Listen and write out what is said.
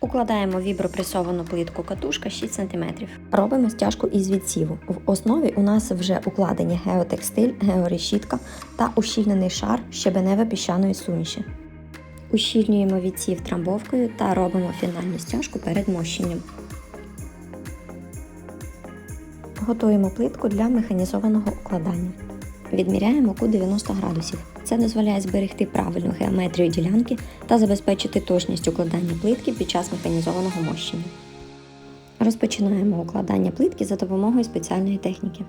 Укладаємо вібропресовану плитку катушка 6 см. Робимо стяжку із відсіву. В основі у нас вже укладені геотекстиль, георешітка та ущільнений шар щебенево-піщаної суміші. Ущільнюємо відсів трамбовкою та робимо фінальну стяжку перед мощенням. Готуємо плитку для механізованого укладання. Відміряємо кут 90 градусів. Це дозволяє зберегти правильну геометрію ділянки та забезпечити точність укладання плитки під час механізованого мощення. Розпочинаємо укладання плитки за допомогою спеціальної техніки.